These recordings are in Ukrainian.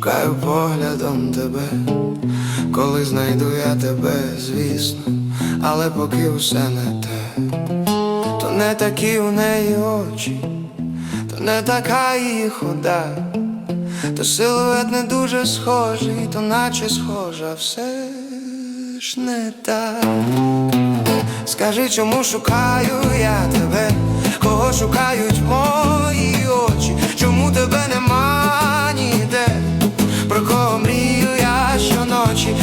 шукаю поглядом тебе, коли знайду я тебе, звісно, але поки усе не те, то не такі у неї очі, то не така її хода, то силует не дуже схожий, то наче схожа, все ж не так. Скажи, чому шукаю я тебе, кого шукають мої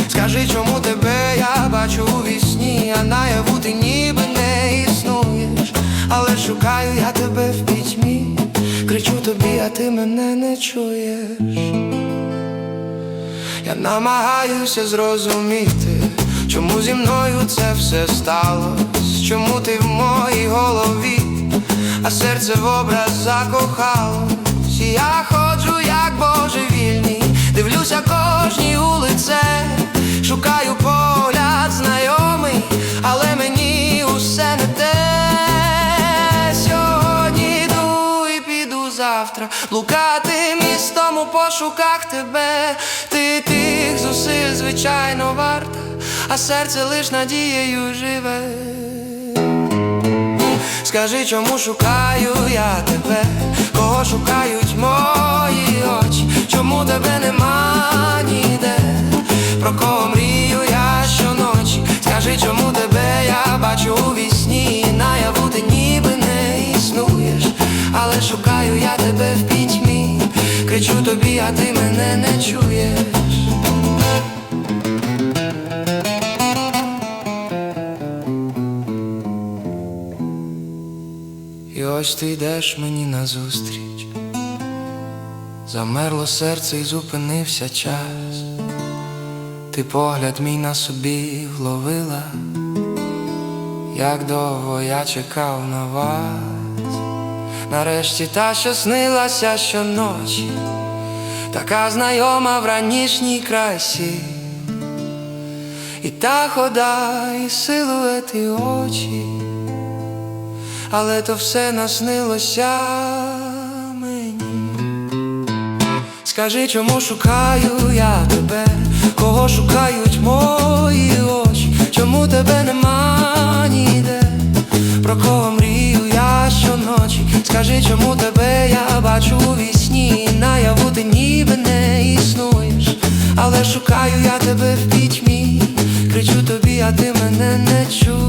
скажи, чому тебе я бачу у вісні, а наяву ти ніби не існуєш, але шукаю я тебе в пітьмі, кричу тобі, а ти мене не чуєш. Я намагаюся зрозуміти, чому зі мною це все сталось, чому ти в моїй голові, а серце в образ закохалось. Я ходжу, завтра блукати містом у пошуках тебе. Ти тих зусиль, звичайно, варта, а серце лиш надією живе. Скажи, чому шукаю я тебе, кого шукають мої очі, чому тебе нема тобі, а ти мене не чуєш. І ось ти йдеш мені назустріч, замерло серце і зупинився час, ти погляд мій на собі вловила, як довго я чекав на вас, нарешті та, що снилася щоночі, така знайома в ранішній красі, і та хода, і силует, і очі. Але то все наснилося мені. Скажи, чому шукаю я тебе, кого шукають мої очі, чому тебе нема ніде, про кого мрію я щоночі, скажи, чому тебе я бачу але шукаю я тебе в пітьмі, кричу тобі, а ти мене не чуєш.